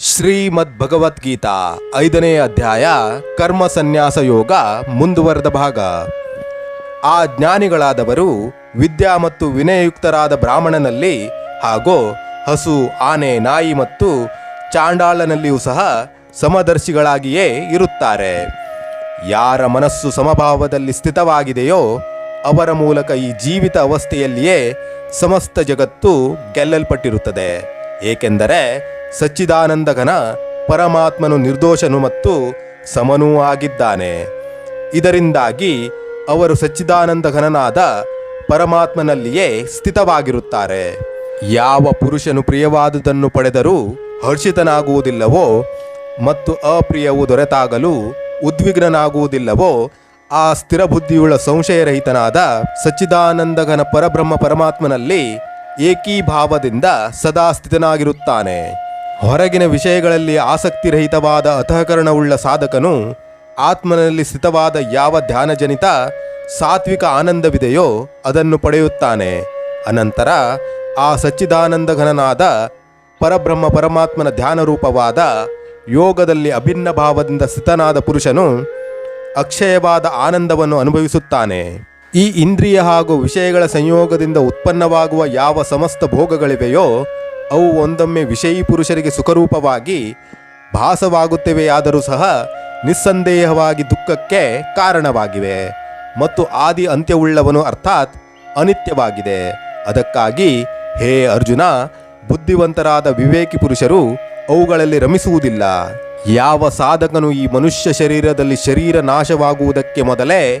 ಶ್ರೀಮದ್ ಭಗವದ್ಗೀತಾ ಐದನೇ ಅಧ್ಯಾಯ ಕರ್ಮ ಸನ್ಯಾಸ ಯೋಗ ಮುಂದುವರೆದ ಭಾಗ. ಆ ಜ್ಞಾನಿಗಳಾದವರು ವಿದ್ಯಾ ಮತ್ತು ವಿನಯಯುಕ್ತರಾದ ಬ್ರಾಹ್ಮಣನಲ್ಲಿ ಹಾಗೂ ಹಸು, ಆನೆ, ನಾಯಿ ಮತ್ತು ಚಾಂಡಾಳನಲ್ಲಿಯೂ ಸಹ ಸಮದರ್ಶಿಗಳಾಗಿಯೇ ಇರುತ್ತಾರೆ. ಯಾರ ಮನಸ್ಸು ಸಮಭಾವದಲ್ಲಿ ಸ್ಥಿತವಾಗಿದೆಯೋ ಅವರ ಮೂಲಕ ಈ ಜೀವಿತ ಅವಸ್ಥೆಯಲ್ಲಿಯೇ ಸಮಸ್ತ ಜಗತ್ತು ಗೆಲ್ಲಲ್ಪಟ್ಟಿರುತ್ತದೆ. ಏಕೆಂದರೆ ಸಚ್ಚಿದಾನಂದ ಘನ ಪರಮಾತ್ಮನು ನಿರ್ದೋಷನು ಮತ್ತು ಸಮನೂ ಆಗಿದ್ದಾನೆ. ಇದರಿಂದಾಗಿ ಅವರು ಸಚ್ಚಿದಾನಂದಘನನಾದ ಪರಮಾತ್ಮನಲ್ಲಿಯೇ ಸ್ಥಿತವಾಗಿರುತ್ತಾರೆ. ಯಾವ ಪುರುಷನು ಪ್ರಿಯವಾದುದನ್ನು ಪಡೆದರೂ ಹರ್ಷಿತನಾಗುವುದಿಲ್ಲವೋ ಮತ್ತು ಅಪ್ರಿಯವು ದೊರೆತಾಗಲೂ ಉದ್ವಿಗ್ನನಾಗುವುದಿಲ್ಲವೋ ಆ ಸ್ಥಿರ ಬುದ್ಧಿಯುಳ್ಳ ಸಂಶಯರಹಿತನಾದ ಸಚ್ಚಿದಾನಂದಘನ ಪರಬ್ರಹ್ಮ ಪರಮಾತ್ಮನಲ್ಲಿ ಏಕೀಭಾವದಿಂದ ಸದಾ ಸ್ಥಿತನಾಗಿರುತ್ತಾನೆ. ಹೊರಗಿನ ವಿಷಯಗಳಲ್ಲಿ ಆಸಕ್ತಿರಹಿತವಾದ ಅಂತಃಕರಣವುಳ್ಳ ಸಾಧಕನು ಆತ್ಮನಲ್ಲಿ ಸ್ಥಿತವಾದ ಯಾವ ಧ್ಯಾನಜನಿತ ಸಾತ್ವಿಕ ಆನಂದವಿದೆಯೋ ಅದನ್ನು ಪಡೆಯುತ್ತಾನೆ. ಅನಂತರ ಆ ಸಚ್ಚಿದಾನಂದ ಘನನಾದ ಪರಬ್ರಹ್ಮ ಪರಮಾತ್ಮನ ಧ್ಯಾನ ರೂಪವಾದ ಯೋಗದಲ್ಲಿ ಅಭಿನ್ನ ಭಾವದಿಂದ ಸ್ಥಿತನಾದ ಪುರುಷನು ಅಕ್ಷಯವಾದ ಆನಂದವನ್ನು ಅನುಭವಿಸುತ್ತಾನೆ. ಈ ಇಂದ್ರಿಯ ಹಾಗೂ ವಿಷಯಗಳ ಸಂಯೋಗದಿಂದ ಉತ್ಪನ್ನವಾಗುವ ಯಾವ ಸಮಸ್ತ ಭೋಗಗಳಿವೆಯೋ ಅವು ಒಂದೊಮ್ಮೆ ವಿಷಯೀ ಪುರುಷರಿಗೆ ಸುಖರೂಪವಾಗಿ ಭಾಸವಾಗುತ್ತವೆಯಾದರೂ ಸಹ ನಿಸ್ಸಂದೇಹವಾಗಿ ದುಃಖಕ್ಕೆ ಕಾರಣವಾಗಿವೆ. ಮತ್ತು ಆದಿ ಅಂತ್ಯವುಳ್ಳವನು ಅರ್ಥಾತ್ ಅನಿತ್ಯವಾಗಿದೆ. ಅದಕ್ಕಾಗಿ ಹೇ ಅರ್ಜುನ, ಬುದ್ಧಿವಂತರಾದ ವಿವೇಕಿ ಪುರುಷರು ಅವುಗಳಲ್ಲಿ ರಮಿಸುವುದಿಲ್ಲ. ಯಾವ ಸಾಧಕನು ಈ ಮನುಷ್ಯ ಶರೀರದಲ್ಲಿ ಶರೀರ ನಾಶವಾಗುವುದಕ್ಕೆ ಮೊದಲೇ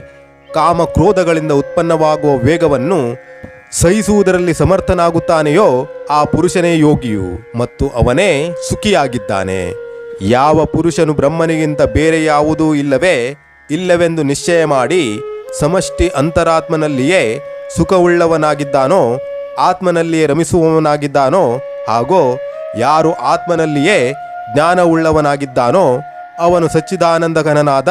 ಕಾಮ ಕ್ರೋಧಗಳಿಂದ ಉತ್ಪನ್ನವಾಗುವ ವೇಗವನ್ನು ಸಹಿಸುವುದರಲ್ಲಿ ಸಮರ್ಥನಾಗುತ್ತಾನೆಯೋ ಆ ಪುರುಷನೇ ಯೋಗಿಯು ಮತ್ತು ಅವನೇ ಸುಖಿಯಾಗಿದ್ದಾನೆ. ಯಾವ ಪುರುಷನು ಬ್ರಹ್ಮನಿಗಿಂತ ಬೇರೆ ಯಾವುದೂ ಇಲ್ಲವೇ, ಇಲ್ಲವೆಂದು ನಿಶ್ಚಯ ಮಾಡಿ ಸಮಷ್ಟಿ ಅಂತರಾತ್ಮನಲ್ಲಿಯೇ ಸುಖವುಳ್ಳವನಾಗಿದ್ದಾನೋ, ಆತ್ಮನಲ್ಲಿಯೇ ರಮಿಸುವವನಾಗಿದ್ದಾನೋ, ಹಾಗೂ ಯಾರು ಆತ್ಮನಲ್ಲಿಯೇ ಜ್ಞಾನವುಳ್ಳವನಾಗಿದ್ದಾನೋ, ಅವನು ಸಚ್ಚಿದಾನಂದಘನನಾದ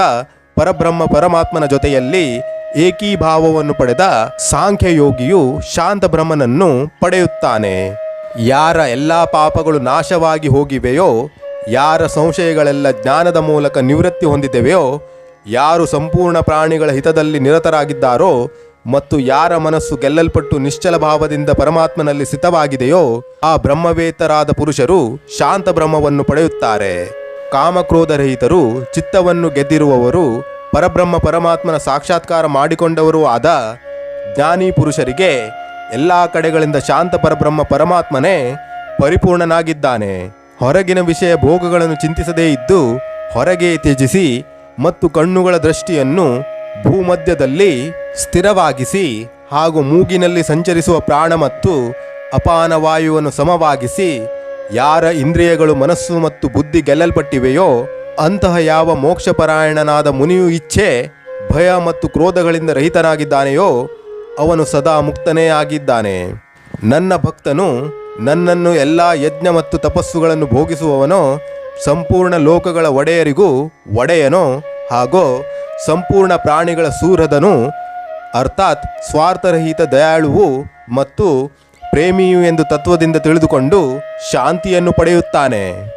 ಪರಬ್ರಹ್ಮ ಪರಮಾತ್ಮನ ಜೊತೆಯಲ್ಲಿ ಏಕೀಭಾವವನ್ನು ಪಡೆದ ಸಾಂಖ್ಯಯೋಗಿಯು ಶಾಂತ ಬ್ರಹ್ಮನನ್ನು ಪಡೆಯುತ್ತಾನೆ. ಯಾರ ಎಲ್ಲ ಪಾಪಗಳು ನಾಶವಾಗಿ ಹೋಗಿವೆಯೋ, ಯಾರ ಸಂಶಯಗಳೆಲ್ಲ ಜ್ಞಾನದ ಮೂಲಕ ನಿವೃತ್ತಿ ಹೊಂದಿದೆವೆಯೋ, ಯಾರು ಸಂಪೂರ್ಣ ಪ್ರಾಣಿಗಳ ಹಿತದಲ್ಲಿ ನಿರತರಾಗಿದ್ದಾರೋ ಮತ್ತು ಯಾರ ಮನಸ್ಸು ಗೆಲ್ಲಲ್ಪಟ್ಟು ನಿಶ್ಚಲ ಭಾವದಿಂದ ಪರಮಾತ್ಮನಲ್ಲಿ ಸ್ಥಿತವಾಗಿದೆಯೋ, ಆ ಬ್ರಹ್ಮವೇತರಾದ ಪುರುಷರು ಶಾಂತ ಬ್ರಹ್ಮವನ್ನು ಪಡೆಯುತ್ತಾರೆ. ಕಾಮಕ್ರೋಧರಹಿತರು ಚಿತ್ತವನ್ನು ಗೆದ್ದಿರುವವರು, ಪರಬ್ರಹ್ಮ ಪರಮಾತ್ಮನ ಸಾಕ್ಷಾತ್ಕಾರ ಮಾಡಿಕೊಂಡವರೂ ಆದ ಜ್ಞಾನಿ ಪುರುಷರಿಗೆ ಎಲ್ಲ ಕಡೆಗಳಿಂದ ಶಾಂತ ಪರಬ್ರಹ್ಮ ಪರಮಾತ್ಮನೇ ಪರಿಪೂರ್ಣನಾಗಿದ್ದಾನೆ. ಹೊರಗಿನ ವಿಷಯ ಭೋಗಗಳನ್ನು ಚಿಂತಿಸದೇ ಇದ್ದು ಹೊರಗೆ ತ್ಯಜಿಸಿ ಮತ್ತು ಕಣ್ಣುಗಳ ದೃಷ್ಟಿಯನ್ನು ಭೂಮಧ್ಯದಲ್ಲಿ ಸ್ಥಿರವಾಗಿಸಿ ಹಾಗೂ ಮೂಗಿನಲ್ಲಿ ಸಂಚರಿಸುವ ಪ್ರಾಣ ಮತ್ತು ಅಪಾನ ವಾಯುವನ್ನು ಸಮವಾಗಿಸಿ ಯಾರ ಇಂದ್ರಿಯಗಳು ಮನಸ್ಸು ಮತ್ತು ಬುದ್ಧಿ ಗೆಲ್ಲಲ್ಪಟ್ಟಿವೆಯೋ ಅಂತಹ ಯಾವ ಮೋಕ್ಷಪರಾಯಣನಾದ ಮುನಿಯು ಇಚ್ಛೆ, ಭಯ ಮತ್ತು ಕ್ರೋಧಗಳಿಂದ ರಹಿತನಾಗಿದ್ದಾನೆಯೋ ಅವನು ಸದಾ ಮುಕ್ತನೇ ಆಗಿದ್ದಾನೆ. ನನ್ನ ಭಕ್ತನು ನನ್ನನ್ನು ಎಲ್ಲ ಯಜ್ಞ ಮತ್ತು ತಪಸ್ಸುಗಳನ್ನು ಭೋಗಿಸುವವನೋ, ಸಂಪೂರ್ಣ ಲೋಕಗಳ ಒಡೆಯರಿಗೂ ಒಡೆಯನೋ, ಹಾಗೂ ಸಂಪೂರ್ಣ ಪ್ರಾಣಿಗಳ ಸೂರದನು, ಅರ್ಥಾತ್ ಸ್ವಾರ್ಥರಹಿತ ದಯಾಳುವು ಮತ್ತು ಪ್ರೇಮಿಯು ಎಂದು ತತ್ವದಿಂದ ತಿಳಿದುಕೊಂಡು ಶಾಂತಿಯನ್ನು ಪಡೆಯುತ್ತಾನೆ.